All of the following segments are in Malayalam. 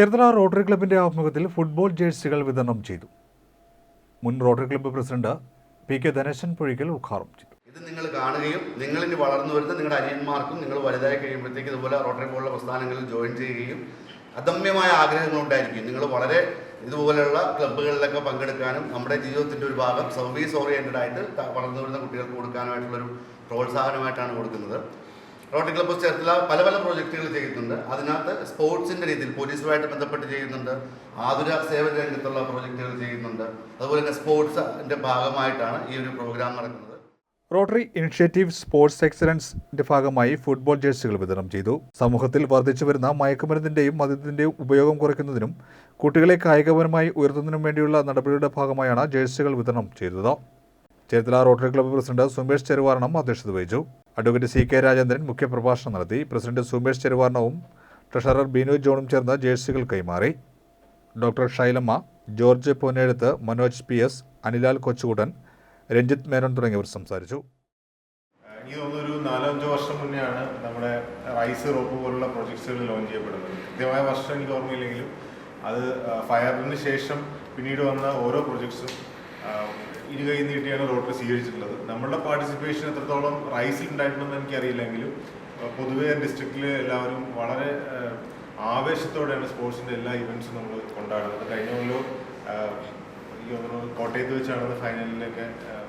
ചേർത്തല റോട്ടറി ക്ലബിന്റെ ആഭിമുഖ്യത്തിൽ ഫുട്ബോൾ ജേഴ്സികൾ വിതരണം ചെയ്തു. മുൻ Rotary club president P K Dhaneshan Pozhikkal ഉദ്ഘാടനം ചെയ്തു. ഇത് നിങ്ങൾ കാണുകയും നിങ്ങൾ ഇനി വളർന്നു വരുന്ന നിങ്ങളുടെ അനിയന്മാർക്കും നിങ്ങൾ വലുതായി കഴിയുമ്പോഴത്തേക്ക് ഇതുപോലെ റോട്ടറി പോലുള്ള പ്രസ്ഥാനങ്ങളിൽ ജോയിൻ ചെയ്യുകയും അദമ്യമായ ആഗ്രഹങ്ങളുണ്ടായിരിക്കും നിങ്ങൾ വളരെ ഇതുപോലെയുള്ള ക്ലബ്ബുകളിലൊക്കെ പങ്കെടുക്കാനും നമ്മുടെ ജീവിതത്തിന്റെ ഒരു ഭാഗം സർവീസ് ഓറിയന്റഡ് ആയിട്ട് വളർന്നു വരുന്ന കുട്ടികൾക്ക് കൊടുക്കാനുമായിട്ടുള്ളൊരു പ്രോത്സാഹനമായിട്ടാണ് കൊടുക്കുന്നത്. റോട്ടറി ക്ലബ്ബ് ചേർത്തല പല പല പ്രോജക്റ്റുകൾ ചെയ്യുന്നുണ്ട് അതിനകത്ത് സ്പോർട്സിന്റെ രീതിയിൽ പോലീസുമായിട്ട് ബന്ധപ്പെട്ട് ചെയ്യുന്നുണ്ട്. ആതുര സേവന രംഗത്തുള്ള പ്രോജക്റ്റുകൾ ചെയ്യുന്നുണ്ട്. അതുപോലെ തന്നെ സ്പോർട്സിന്റെ ഭാഗമായിട്ടാണ് ഈ ഒരു പ്രോഗ്രാം നടക്കുന്നത്. റോട്ടറി ഇനിഷ്യേറ്റീവ് സ്പോർട്സ് എക്സലൻസിന്റെ ഭാഗമായി ഫുട്ബോൾ ജേഴ്സികൾ വിതരണം ചെയ്തു. സമൂഹത്തിൽ വർദ്ധിച്ചു വരുന്ന മയക്കുമരുന്നിന്റെയും മദ്യത്തിന്റെയും ഉപയോഗം കുറയ്ക്കുന്നതിനും കുട്ടികളെ കായികപരമായി ഉയർത്തുന്നതിനും വേണ്ടിയുള്ള നടപടിയുടെ ഭാഗമായാണ് ജേഴ്സികൾ വിതരണം ചെയ്തത്. Cherthala Rotary club president Sumesh Cheruvarnam അധ്യക്ഷത വഹിച്ചു. അഡ്വക്കേറ്റ് സി കെ രാജേന്ദ്രൻ മുഖ്യപ്രഭാഷണം നടത്തി. പ്രസിഡന്റ് സുമേഷ് ചെറുവാർണവും ട്രഷറർ ബിനു ജോണും ചേർന്ന് ജേഴ്സികൾ കൈമാറി. Doctor Shylamma George Ponnezhuth Manoj P S Anilal Kochukuttan Ranjith Menon തുടങ്ങിയവർ സംസാരിച്ചു. എനിക്ക് തോന്നുന്നൊരു ഒരു നാലോ അഞ്ചോ വർഷം മുന്നെയാണ് നമ്മുടെ റൈസ് റോപ്പ് പോലുള്ള പ്രൊജക്ട്സുകൾ ലോഞ്ച് ചെയ്യപ്പെടുന്നത്. കൃത്യമായ വർഷം എനിക്ക് ഓർമ്മയില്ലെങ്കിലും അത് ഫയറിന് ശേഷം പിന്നീട് വന്ന ഓരോ പ്രൊജക്ട്സും ഇരു കൈ നീട്ടിയാണ് റോട്ടറി സ്വീകരിച്ചിട്ടുള്ളത്. നമ്മളുടെ പാർട്ടിസിപ്പേഷൻ എത്രത്തോളം റൈസിൽ ഉണ്ടായിട്ടുണ്ടെന്ന് എനിക്കറിയില്ലെങ്കിലും പൊതുവേ ഡിസ്ട്രിക്റ്റിൽ എല്ലാവരും വളരെ ആവേശത്തോടെയാണ് സ്പോർട്സിന്റെ എല്ലാ ഇവന്റ്സും നമ്മൾ കൊണ്ടാടുന്നത്. കഴിഞ്ഞ കൊല്ലം കോട്ടയത്ത് വെച്ചാണ് ഫൈനലിലൊക്കെ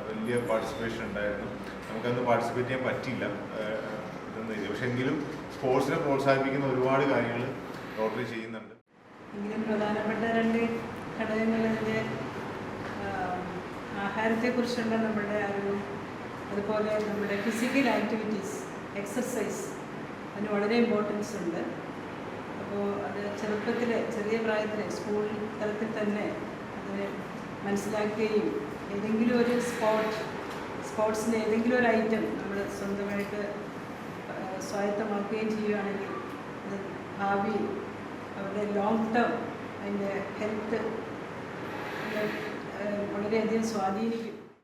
വലിയ പാർട്ടിസിപ്പേഷൻ ഉണ്ടായിരുന്നു നമുക്കന്ന് പാർട്ടിസിപ്പേറ്റ് ചെയ്യാൻ പറ്റിയില്ല ഇതൊന്നും ഇതെന്ന് ഇത് പക്ഷെ എങ്കിലും സ്പോർട്സിനെ പ്രോത്സാഹിപ്പിക്കുന്ന ഒരുപാട് കാര്യങ്ങൾ റോട്ടറി ചെയ്യുന്നുണ്ട്. എങ്കിലും പ്രധാനപ്പെട്ട രണ്ട് ഘടകങ്ങൾ ആഹാരത്തെക്കുറിച്ചുള്ള നമ്മുടെ അറിവും അതുപോലെ നമ്മുടെ ഫിസിക്കൽ ആക്ടിവിറ്റീസ് എക്സസൈസ് അതിന് വളരെ ഇമ്പോർട്ടൻസ് ഉണ്ട്. അപ്പോൾ അത് ചെറുപ്പത്തിൽ ചെറിയ പ്രായത്തിൽ സ്കൂൾ തലത്തിൽ തന്നെ അതിനെ മനസ്സിലാക്കുകയും ഏതെങ്കിലും ഒരു സ്പോർട്ട് സ്പോർട്സിന്റെ ഏതെങ്കിലും ഒരു ഐറ്റം നമ്മൾ സ്വന്തമായിട്ട് സ്വായത്തമാക്കുകയും ചെയ്യുകയാണെങ്കിൽ അത് ഭാവിയിൽ അവരുടെ ലോങ് ടേം അതിന്റെ ഹെൽത്ത് വളരെയധികം സ്വാധീനിക്കും.